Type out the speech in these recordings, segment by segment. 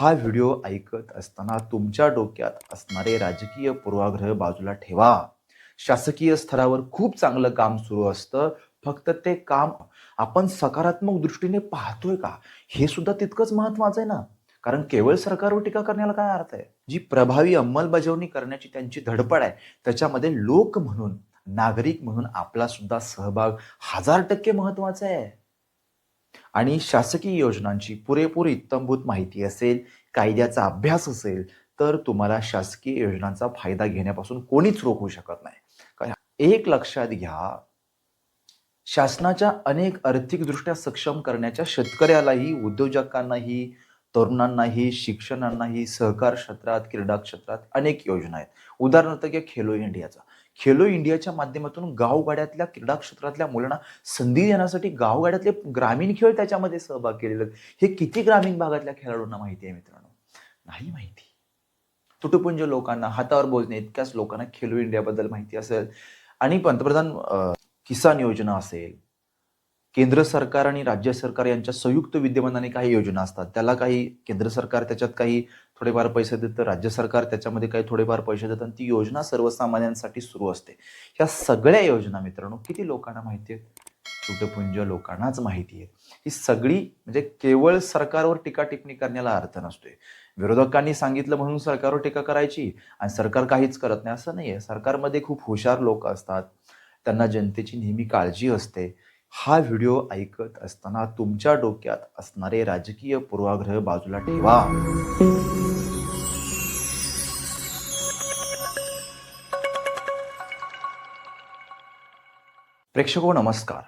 हा व्हिडिओ ऐकत असताना तुमच्या डोक्यात असणारे राजकीय पूर्वाग्रह बाजूला ठेवा. शासकीय स्तरावर खूप चांगलं काम सुरू असतं. फक्त ते काम आपण सकारात्मक दृष्टीने पाहतोय का? हे सुद्धा तितकंच महत्वाचं आहे ना? कारण केवळ सरकारवर टीका करण्याला काय अर्थ आहे? जी प्रभावी अंमलबजावणी करण्याची त्यांची धडपड आहे त्याच्यामध्ये लोक म्हणून नागरिक म्हणून आपला सुद्धा सहभाग हजार टक्के महत्त्वाचा आहे. आणि शासकीय योजनांची पुरेपूर इत्तंभूत माहिती असेल कायद्याचा अभ्यास असेल तर तुम्हाला शासकीय योजनांचा फायदा घेण्यापासून कोणीच रोखू शकत नाही. कारण एक लक्षात घ्या शासनाच्या अनेक आर्थिकदृष्ट्या सक्षम करण्याच्या शेतकऱ्यालाही उद्योजकांनाही तरुणांनाही शिक्षणांनाही सहकार क्षेत्रात क्रीडा क्षेत्रात अनेक योजना आहेत. उदाहरणार्थ घ्या खेलो इंडियाचा. खेलो इंडियाच्या माध्यमातून गावगाड्यातल्या क्रीडा क्षेत्रातल्या मुलांना संधी देण्यासाठी गावगाड्यातले ग्रामीण खेळ त्याच्यामध्ये सहभाग केलेले आहेत. हे किती ग्रामीण भागातल्या खेळाडूंना माहिती आहे मित्रांनो? नाही माहिती. तुटुपुंज लोकांना हातावर बोलणे इतक्याच लोकांना खेलो इंडियाबद्दल माहिती असेल. आणि पंतप्रधान किसान योजना असेल केंद्र सरकार आणि राज्य सरकार यांच्या संयुक्त विद्यमानाने काही योजना असतात. त्याला काही केंद्र सरकार त्याच्यात काही थोडेफार पैसे देतं राज्य सरकार त्याच्यामध्ये काही थोडेफार पैसे देतं आणि ती योजना सर्वसामान्यांसाठी सुरू असते. ह्या सगळ्या योजना मित्रांनो किती लोकांना माहिती आहेत? तुटपुंज लोकांनाच माहिती आहे ही सगळी म्हणजे केवळ सरकारवर टीका टिप्पणी करण्याला अर्थ नसतोय. विरोधकांनी सांगितलं म्हणून सरकारवर टीका करायची आणि सरकार काहीच करत नाही असं नाही आहे सरकारमध्ये खूप हुशार लोक असतात. त्यांना जनतेची नेहमी काळजी असते. हा व्हिडिओ ऐकत असताना तुमच्या डोक्यात असणारे राजकीय पूर्वाग्रह बाजूला ठेवा. प्रेक्षको नमस्कार.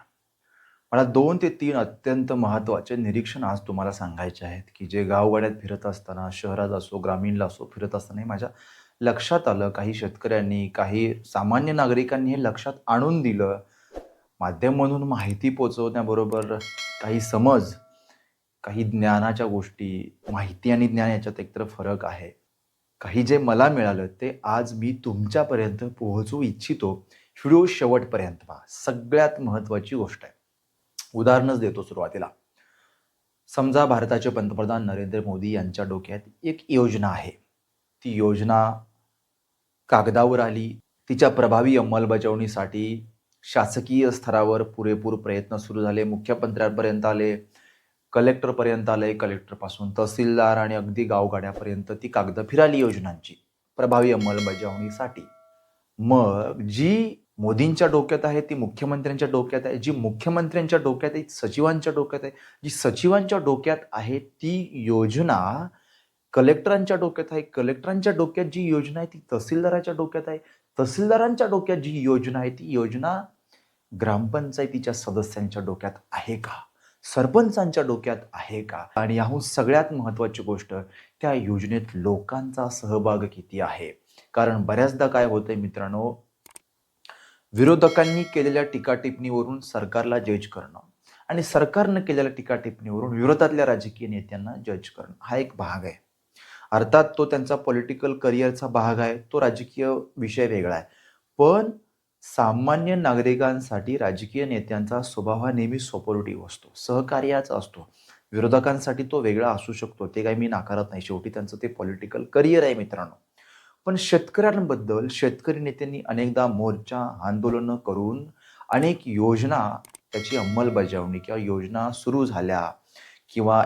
मला दोन ते तीन अत्यंत महत्त्वाचे निरीक्षण आज तुम्हाला सांगायचे आहेत की जे गावगाड्यात फिरत असताना शहरात असो ग्रामीणला असो फिरत असताना हे माझ्या लक्षात आलं काही शेतकऱ्यांनी काही सामान्य नागरिकांनी हे लक्षात आणून दिलं. माध्यम म्हणून माहिती पोचवण्याबरोबर काही समज काही ज्ञानाच्या गोष्टी माहिती आणि ज्ञान याच्यात एकतर फरक आहे. काही जे मला मिळालं ते आज मी तुमच्यापर्यंत पोहोचू इच्छितो. व्हिडिओ शेवटपर्यंत पहा. सगळ्यात महत्त्वाची गोष्ट आहे. उदाहरणच देतो सुरुवातीला. समजा भारताचे पंतप्रधान नरेंद्र मोदी यांच्या डोक्यात एक योजना आहे. ती योजना कागदावर आली. तिच्या प्रभावी अंमलबजावणीसाठी शासकीय स्तरावर पुरेपूर प्रयत्न सुरू झाले. मुख्यमंत्र्यांपर्यंत आले कलेक्टरपर्यंत आले कलेक्टरपासून तहसीलदार आणि अगदी गावगाड्यापर्यंत ती कागद फिराली योजनांची. प्रभावी अंमलबजावणीसाठी. मग जी मोदींच्या डोक्यात आहे ती मुख्यमंत्र्यांच्या डोक्यात आहे. जी मुख्यमंत्र्यांच्या डोक्यात आहे सचिवांच्या डोक्यात आहे. जी सचिवांच्या डोक्यात आहे ती योजना कलेक्टरांच्या डोक्यात आहे. कलेक्टरांच्या डोक्यात जी योजना आहे ती तहसीलदाराच्या डोक्यात आहे. तहसीलदारांच्या डोक्यात जी योजना आहे ती योजना ग्रामपंचायतीच्या सदस्यांच्या डोक्यात आहे का? सरपंचांच्या डोक्यात आहे का? आणि याहून सगळ्यात महत्वाची गोष्ट त्या योजनेत लोकांचा सहभाग किती आहे? कारण बऱ्याचदा काय होतंय मित्रांनो विरोधकांनी केलेल्या टीकाटिपणीवरून सरकारला जज करणं आणि सरकारनं केलेल्या टीकाटिपणीवरून विरोधातल्या राजकीय नेत्यांना जज करणं हा एक भाग आहे. अर्थात तो त्यांचा पॉलिटिकल करिअरचा भाग आहे तो राजकीय विषय वेगळा आहे. पण सामान्य नागरिकांसाठी राजकीय नेत्यांचा स्वभाव हा नेहमी सपोर्टिव्ह असतो सहकार्याचा असतो. विरोधकांसाठी तो वेगळा असू शकतो ते काही मी नाकारत नाही. शेवटी त्यांचं ते पॉलिटिकल करिअर आहे मित्रांनो. पण शेतकऱ्यांबद्दल शेतकरी नेत्यांनी अनेकदा मोर्चा आंदोलनं करून अनेक योजना त्याची अंमलबजावणी किंवा योजना सुरू झाल्या किंवा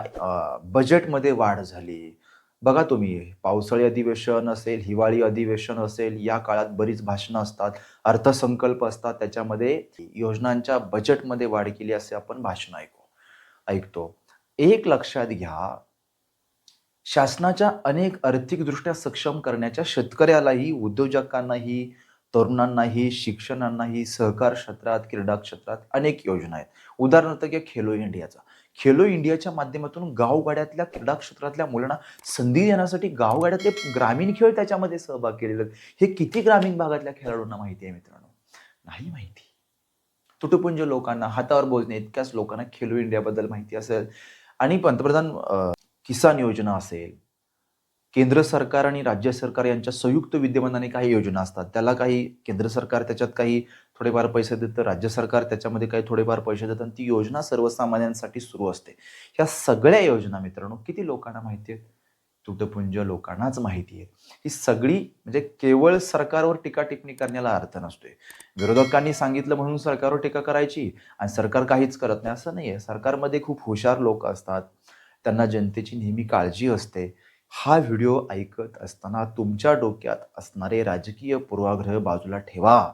बजेटमध्ये वाढ झाली. बघा तुम्ही पावसाळी अधिवेशन असेल हिवाळी अधिवेशन असेल या काळात बरीच भाषणं असतात अर्थसंकल्प असतात त्याच्यामध्ये योजनांच्या बजेटमध्ये वाढ केली असे आपण भाषण ऐकू ऐकतो. एक लक्षात घ्या शासनाच्या अनेक आर्थिकदृष्ट्या सक्षम करण्याच्या शेतकऱ्यालाही उद्योजकांनाही तरुणांनाही शिक्षणांनाही सहकार क्षेत्रात क्रीडा क्षेत्रात अनेक योजना आहेत. उदाहरणार्थ घ्या खेलो इंडियाचा. खेलो इंडियाच्या माध्यमातून गावगाड्यातल्या क्रीडा क्षेत्रातल्या मुलांना संधी देण्यासाठी गावगाड्यातले ग्रामीण खेळ त्याच्यामध्ये सहभाग केलेले हे किती ग्रामीण भागातल्या खेळाडूंना माहिती आहे मित्रांनो? नाही माहिती. तुटुपुंज लोकांना हातावर बोलणे इतक्याच लोकांना खेलो इंडियाबद्दल माहिती असेल. आणि पंतप्रधान किसान योजना असेल केंद्र सरकार आणि राज्य सरकार यांच्या संयुक्त विद्यमानाने काही योजना असतात. त्याला काही केंद्र सरकार त्याच्यात काही थोडेफार पैसे देतं राज्य सरकार त्याच्यामध्ये काही थोडेफार पैसे देतं आणि ती योजना सर्वसामान्यांसाठी सुरू असते. ह्या सगळ्या योजना मित्रांनो किती लोकांना माहिती आहेत? तुटपुंज लोकांनाच माहिती आहे ही सगळी म्हणजे केवळ सरकारवर टीका टिप्पणी करण्याला अर्थ नसतोय. विरोधकांनी सांगितलं म्हणून सरकारवर टीका करायची आणि सरकार काहीच करत नाही. असं नाही आहे सरकारमध्ये खूप हुशार लोक असतात. त्यांना जनतेची नेहमी काळजी असते. हा व्हिडिओ ऐकत असताना तुमच्या डोक्यात असणारे राजकीय पूर्वाग्रह बाजूला ठेवा.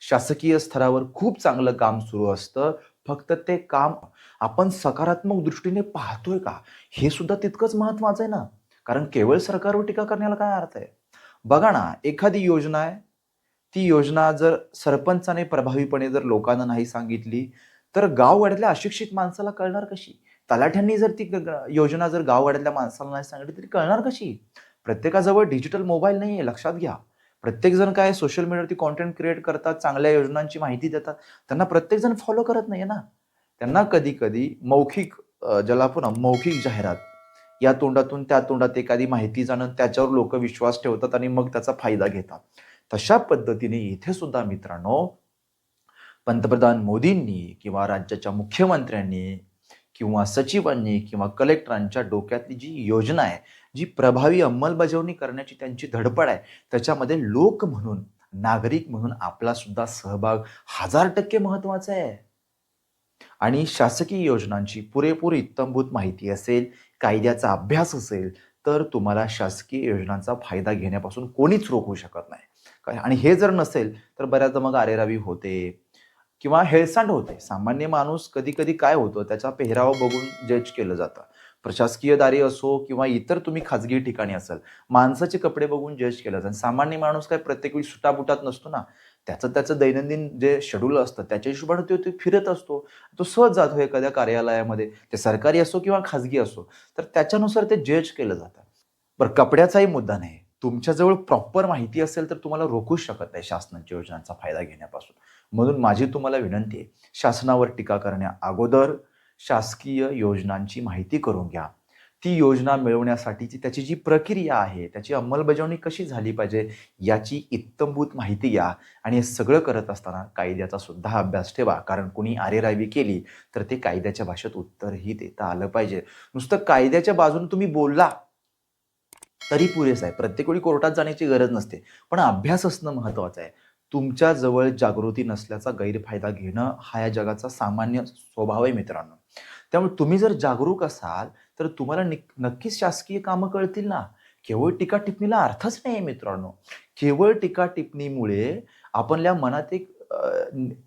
शासकीय स्तरावर खूप चांगलं काम सुरू असतं. फक्त ते काम आपण सकारात्मक दृष्टीने पाहतोय का? हे सुद्धा तितकंच महत्वाचं आहे ना? कारण केवळ सरकारवर टीका करण्याला काय अर्थ आहे? बघा ना एखादी योजना आहे. ती योजना जर सरपंचाने प्रभावीपणे जर लोकांना नाही सांगितली तर गाववाड्यातल्या अशिक्षित माणसाला कळणार कशी? तलाठ्यांनी जर ती योजना जर गाववाड्यातल्या माणसाला नाही सांगितली तरी कळणार कशी? प्रत्येकाजवळ डिजिटल मोबाईल नाही आहे लक्षात घ्या. प्रत्येकजण काय सोशल मीडियावरती कॉन्टेंट क्रिएट करतात चांगल्या योजनांची माहिती देतात. त्यांना प्रत्येकजण फॉलो करत नाही ना. त्यांना कधी कधी मौखिक ज्याला आपण मौखिक जाहिरात या तोंडातून त्या तोंडात एखादी माहिती जाणून त्याच्यावर लोक विश्वास ठेवतात आणि मग त्याचा फायदा घेतात. तशा पद्धतीने इथे सुद्धा मित्रांनो पंतप्रधान मोदींनी किंवा राज्याच्या मुख्यमंत्र्यांनी किंवा सचिवांनी किंवा कलेक्टरांच्या डोक्यातली जी योजना आहे जी प्रभावी अंमलबजावणी करण्याची त्यांची धडपड आहे त्याच्यामध्ये लोक म्हणून नागरिक म्हणून आपला सुद्धा सहभाग हजार टक्के महत्त्वाचा आहे. आणि शासकीय योजनांची पुरेपूर इत्तंभूत माहिती असेल कायद्याचा अभ्यास असेल तर तुम्हाला शासकीय योजनांचा फायदा घेण्यापासून कोणीच रोखू शकत नाही. काय- आणि हे जर नसेल तर बऱ्याचदा मग आरेरावी होते किंवा हेळसांड होते. सामान्य माणूस कधी कधी काय होतं त्याचा पेहराव बघून जज केलं जातं. प्रशासकीय दारी असो किंवा इतर तुम्ही खाजगी ठिकाणी असाल माणसाचे कपडे बघून जज केलं जातं. सामान्य माणूस काय प्रत्येक वेळी सुटाबुटात नसतो ना त्याचं त्याचं दैनंदिन जे शेड्यूल असतं त्याच्या हिशोबाने तो ते फिरत असतो. तो सहज जातो एखाद्या कार्यालयामध्ये. ते सरकारी असो किंवा खाजगी असो तर त्याच्यानुसार ते जज केलं जातं. बरं कपड्याचाही मुद्दा नाही. तुमच्याजवळ प्रॉपर माहिती असेल तर तुम्हाला रोखूच शकत नाही शासनाच्या योजनांचा फायदा घेण्यापासून. म्हणून माझी तुम्हाला विनंती आहे शासनावर टीका करण्या अगोदर शासकीय योजनांची माहिती करून घ्या. ती योजना मिळवण्यासाठीची त्याची जी प्रक्रिया आहे त्याची अंमलबजावणी कशी झाली पाहिजे याची इत्तंभूत माहिती घ्या आणि हे सगळं करत असताना कायद्याचा सुद्धा अभ्यास ठेवा. कारण कुणी आरेरावी केली तर ते कायद्याच्या भाषेत उत्तरही देता आलं पाहिजे. नुसतं कायद्याच्या बाजूने तुम्ही बोलला तरी पुरेसं आहे. प्रत्येक वेळी कोर्टात जाण्याची गरज नसते. पण अभ्यास असणं महत्वाचं आहे. तुमच्या जवळ जागृती नसल्याचा गैरफायदा घेणं हा या जगाचा सामान्य स्वभाव आहे मित्रांनो. त्यामुळे तुम्ही जर जागरूक असाल तर तुम्हाला नक्कीच शासकीय कामं कळतील ना. केवळ टीका टिप्पणीला अर्थच नाही आहे मित्रांनो. केवळ टीका टिप्पणीमुळे आपल्या मनात एक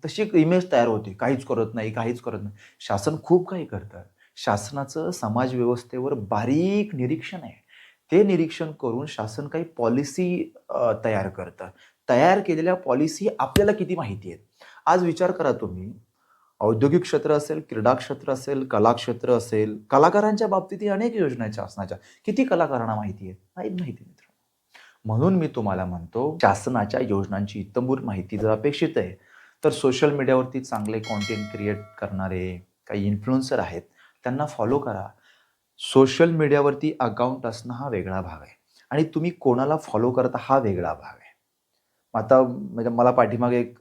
तशी एक इमेज तयार होते. काहीच करत नाही काहीच करत नाही. शासन खूप काही करतं. शासनाचं समाज व्यवस्थेवर बारीक निरीक्षण आहे. ते निरीक्षण करून शासन काही पॉलिसी तयार करतं. तयार केलेल्या पॉलिसी आपल्याला किती माहिती आहेत? आज विचार करा तुम्ही. औद्योगिक क्षेत्र असेल क्रीडा क्षेत्र असेल कला क्षेत्र असेल कलाकारांच्या बाबतीतही अनेक योजना शासनाच्या. किती कलाकारांना माहिती आहेत? नाही माहिती मित्र म्हणून मी तुम्हाला म्हणतो शासनाच्या योजनांची इत्तंभूत माहिती जर अपेक्षित आहे तर सोशल मीडियावरती चांगले कॉन्टेंट क्रिएट करणारे काही इन्फ्लुएन्सर आहेत त्यांना फॉलो करा. सोशल मीडियावरती अकाउंट असणं हा वेगळा भाग आहे. आणि तुम्ही कोणाला फॉलो करता हा वेगळा भाग आहे. आता म्हणजे मला पाठीमागे एक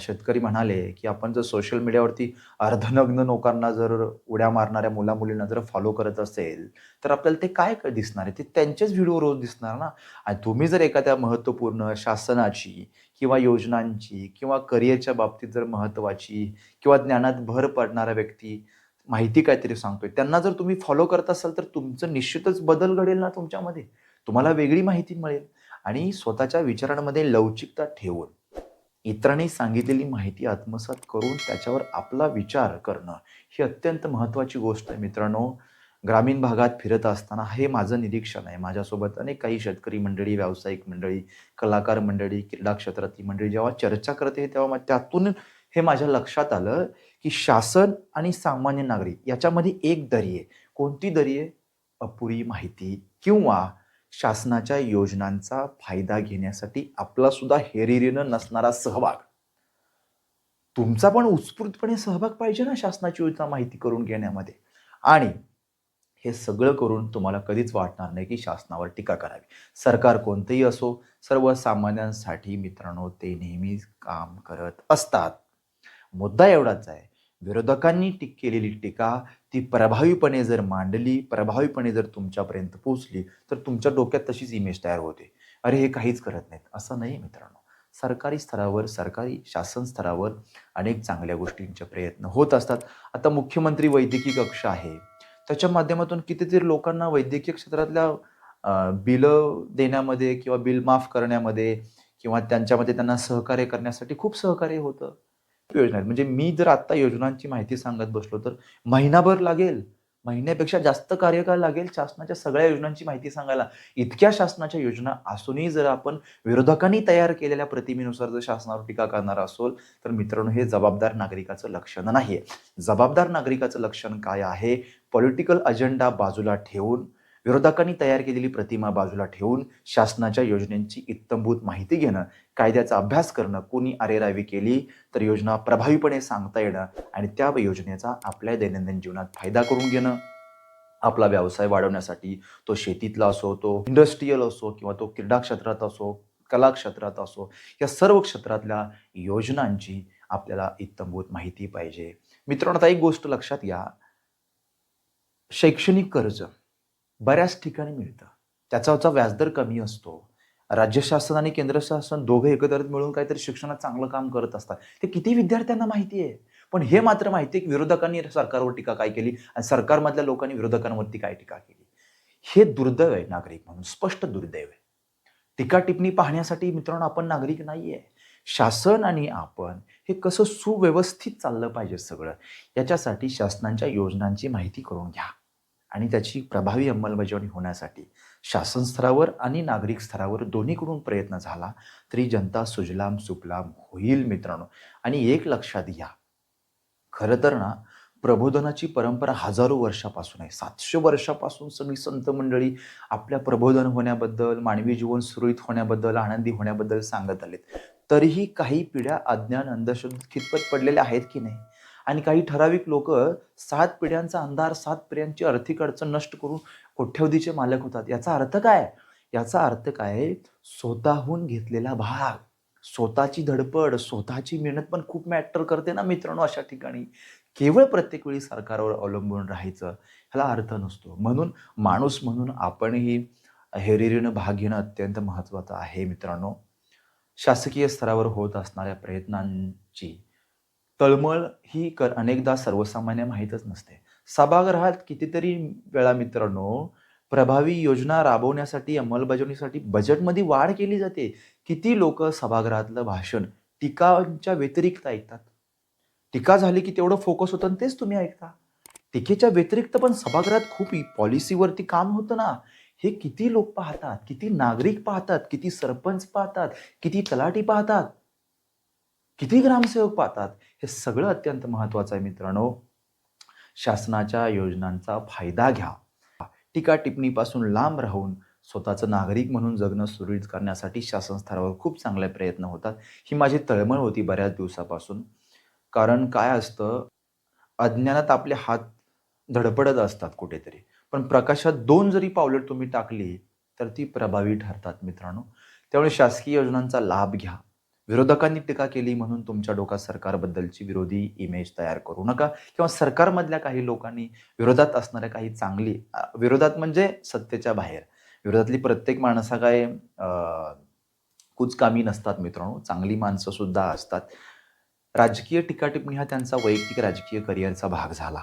शेतकरी म्हणाले की आपण जर सोशल मीडियावरती अर्धनग्न लोकांना जर उड्या मारणाऱ्या मुला मुलींना जर फॉलो करत असेल तर आपल्याला ते काय क- दिसणार आहे? ते त्यांचेच व्हिडिओ रोज दिसणार ना? आणि तुम्ही जर एखाद्या महत्त्वपूर्ण शासनाची किंवा योजनांची किंवा करिअरच्या बाबतीत जर महत्त्वाची किंवा ज्ञानात भर पडणारा व्यक्ती माहिती काहीतरी सांगतोय त्यांना जर तुम्ही फॉलो करत असाल तर तुमचं निश्चितच बदल घडेल ना तुमच्यामध्ये? तुम्हाला वेगळी माहिती मिळेल. आणि स्वतःच्या विचारांमध्ये लवचिकता ठेवून इतरांनी सांगितलेली माहिती आत्मसात करून त्याच्यावर आपला विचार करणं ही अत्यंत महत्त्वाची गोष्ट आहे मित्रांनो. ग्रामीण भागात फिरत असताना हे माझं निरीक्षण आहे. माझ्यासोबत अनेक काही शेतकरी मंडळी व्यावसायिक मंडळी कलाकार मंडळी क्रीडा क्षेत्रातली मंडळी जेव्हा चर्चा करते तेव्हा मग त्यातून हे माझ्या लक्षात आलं की शासन आणि सामान्य नागरिक याच्यामध्ये एक दरी आहे. कोणती दरी आहे? अपुरी माहिती किंवा शासनाच्या योजनांचा फायदा घेण्यासाठी आपला सुद्धा हेरिरीनं नसणारा सहभाग. तुमचा पण उत्स्फूर्तपणे सहभाग पाहिजे ना शासनाची योजना माहिती करून घेण्यामध्ये. आणि हे सगळं करून तुम्हाला कधीच वाटणार नाही की शासनावर टीका करावी. सरकार कोणतेही असो सर्वसामान्यांसाठी मित्रांनो ते नेहमीच काम करत असतात. मुद्दा एवढाच आहे विरोधकांनी टीक केलेली टीका ती प्रभावीपणे जर मांडली प्रभावीपणे जर तुमच्यापर्यंत पोहोचली तर तुमच्या डोक्यात तशीच इमेज तयार होते. अरे हे काहीच करत नाहीत. असं नाही मित्रांनो. सरकारी स्तरावर सरकारी शासन स्तरावर अनेक चांगल्या गोष्टींचे प्रयत्न होत असतात. आता मुख्यमंत्री वैद्यकीय कक्ष आहे. त्याच्या माध्यमातून कितीतरी लोकांना वैद्यकीय क्षेत्रातल्या बिलं देण्यामध्ये किंवा बिल माफ करण्यामध्ये किंवा त्यांच्यामध्ये त्यांना सहकार्य करण्यासाठी खूप सहकार्य होतं. योजना आहेत. म्हणजे मी जर आत्ता योजनांची माहिती सांगत बसलो तर महिनाभर लागेल. महिन्यापेक्षा जास्त कार्यकाळ लागेल शासनाच्या सगळ्या योजनांची माहिती सांगायला. इतक्या शासनाच्या योजना असूनही जर आपण विरोधकांनी तयार केलेल्या प्रतिमेनुसार जर शासनावर टीका करणार असोल तर मित्रांनो हे जबाबदार नागरिकाचं लक्षण नाही आहे जबाबदार नागरिकाचं लक्षण काय आहे? पॉलिटिकल अजेंडा बाजूला ठेवून विरोधकांनी तयार केलेली प्रतिमा बाजूला ठेवून शासनाच्या योजनेची इत्तंभूत माहिती घेणं कायद्याचा अभ्यास करणं कोणी अरेरावी केली तर योजना प्रभावीपणे सांगता येणं आणि त्या योजनेचा आपल्या दैनंदिन जीवनात फायदा करून घेणं. आपला व्यवसाय वाढवण्यासाठी तो शेतीतला असो तो इंडस्ट्रीयल असो किंवा तो क्रीडा क्षेत्रात असो कला क्षेत्रात असो या सर्व क्षेत्रातल्या योजनांची आपल्याला इत्तंभूत माहिती पाहिजे. मित्रांनो आता एक गोष्ट लक्षात घ्या. शैक्षणिक कर्ज बऱ्याच ठिकाणी मिळतं. त्याचा व्याजदर कमी असतो. राज्य शासन आणि केंद्र शासन दोघे एकत्र मिळून काहीतरी शिक्षणात चांगलं काम करत असतात. ते किती विद्यार्थ्यांना माहिती आहे. पण हे मात्र माहिती आहे की विरोधकांनी सरकारवर टीका काय केली आणि सरकारमधल्या लोकांनी विरोधकांवरती काय टीका केली? हे दुर्दैव आहे नागरिक म्हणून. स्पष्ट दुर्दैव आहे. टीका टिप्पणी पाहण्यासाठी मित्रांनो आपण नागरिक नाही आहे शासन आणि आपण हे कसं सुव्यवस्थित चाललं पाहिजे सगळं? याच्यासाठी शासनांच्या योजनांची माहिती करून घ्या. आणि त्याची प्रभावी अंमलबजावणी होण्यासाठी शासन स्तरावर आणि नागरिक स्तरावर दोन्हीकडून प्रयत्न झाला तरी जनता सुजलाम सुपलाम होईल मित्रांनो. आणि एक लक्षात घ्या खरं तर ना प्रबोधनाची परंपरा हजारो वर्षापासून आहे. सातशे वर्षापासून सगळी संत मंडळी आपल्या प्रबोधन होण्याबद्दल मानवी जीवन सुरळीत होण्याबद्दल आनंदी होण्याबद्दल सांगत आलेत. तरीही काही पिढ्या अज्ञान अंधश्रद्ध खितपत पडलेल्या आहेत की नाही? आणि काही ठराविक लोक सात पिढ्यांचा अंधार सात पिढ्यांची आर्थिक अडचण नष्ट करून कोठ्यवधीचे मालक होतात. याचा अर्थ काय? याचा अर्थ काय? स्वतःहून घेतलेला भाग स्वतःची धडपड स्वतःची मेहनत पण खूप मॅटर करते ना मित्रांनो अशा ठिकाणी. केवळ प्रत्येक वेळी सरकारवर अवलंबून राहायचं ह्याला अर्थ नसतो. म्हणून माणूस म्हणून आपणही हेरिरीनं भाग घेणं अत्यंत महत्त्वाचं आहे मित्रांनो. शासकीय स्तरावर होत असणाऱ्या प्रयत्नांची तळमळ ही कर अनेकदा सर्वसामान्य माहीतच नसते. सभागृहात कितीतरी वेळा मित्रांनो प्रभावी योजना राबवण्यासाठी अंमलबजावणीसाठी बजेटमध्ये वाढ केली जाते. किती लोक सभागृहातलं भाषण टीकांच्या व्यतिरिक्त ऐकतात? टीका झाली की तेवढं फोकस होतं आणि तेच तुम्ही ऐकता. टीकेच्या व्यतिरिक्त पण सभागृहात खूप पॉलिसीवरती काम होतं ना? हे किती लोक पाहतात? किती नागरिक पाहतात? किती सरपंच पाहतात? किती तलाठी पाहतात? किती ग्रामसेवक पाहतात? हे सगळं अत्यंत महत्त्वाचं आहे मित्रांनो. शासनाच्या योजनांचा फायदा घ्या. टीका टिप्पणीपासून लांब राहून स्वतःचं नागरिक म्हणून जगणं सुरळीत करण्यासाठी शासन स्तरावर खूप चांगले प्रयत्न होतात. ही माझी तळमळ होती बऱ्याच दिवसापासून. कारण काय असतं? अज्ञानात आपले हात धडपडत असतात कुठेतरी. पण प्रकाशात दोन जरी पावलं तुम्ही टाकली तर ती प्रभावी ठरतात मित्रांनो. त्यामुळे शासकीय योजनांचा लाभ घ्या. विरोधकांनी टीका केली म्हणून तुमच्या डोक्यात सरकारबद्दलची विरोधी इमेज तयार करू नका. किंवा सरकारमधल्या काही लोकांनी विरोधात असणाऱ्या काही चांगली विरोधात म्हणजे सत्तेच्या बाहेर. विरोधातली प्रत्येक माणसा काय कुचकामी नसतात मित्रांनो. चांगली माणसं सुद्धा असतात. राजकीय टीका टिप्पणी हा त्यांचा वैयक्तिक राजकीय करिअरचा भाग झाला.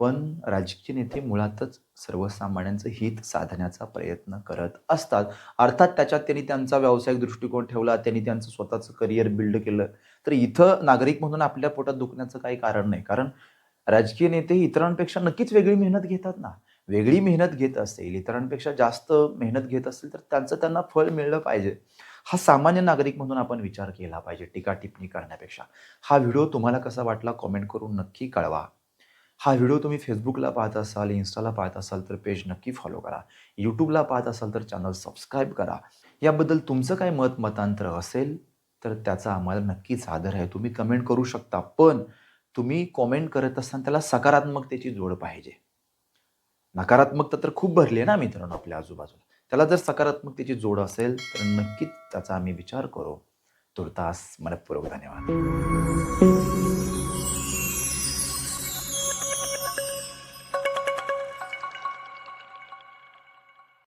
पण राजकीय नेते मुळातच सर्वसामान्यांचं हित साधण्याचा प्रयत्न करत असतात. अर्थात त्याच्यात त्यांनी त्यांचा व्यावसायिक दृष्टिकोन ठेवला त्यांनी त्यांचं स्वतःचं करिअर बिल्ड केलं. तर इथं नागरिक म्हणून आपल्या पोटात दुखण्याचं काही कारण नाही. कारण राजकीय नेते इतरांपेक्षा नक्कीच वेगळी मेहनत घेतात ना. वेगळी मेहनत घेत असेल इतरांपेक्षा जास्त मेहनत घेत असेल तर त्यांचं त्यांना फळ मिळलं पाहिजे. हा सामान्य नागरिक म्हणून आपण विचार केला पाहिजे टीका टिप्पणी करण्यापेक्षा. हा व्हिडिओ तुम्हाला कसा वाटला कॉमेंट करून नक्की कळवा. हा व्हिडिओ तुम्ही फेसबुकला पाहत असाल इन्स्टाला पाहत असाल तर पेज नक्की फॉलो करा. यूट्यूबला पाहत असाल तर चॅनल सबस्क्राईब करा. याबद्दल तुमचं काय मत मतांतर असेल तर त्याचा आम्हाला नक्कीच आदर आहे. तुम्ही कमेंट करू शकता पण तुम्ही कॉमेंट करत असताना त्याला सकारात्मकतेची जोड पाहिजे. नकारात्मकता तर खूप भरली आहे ना मित्रांनो आपल्या आजूबाजूला. त्याला जर सकारात्मकतेची जोड असेल तर नक्कीच त्याचा आम्ही विचार करू. तुर्तास मनपूर्वक धन्यवाद.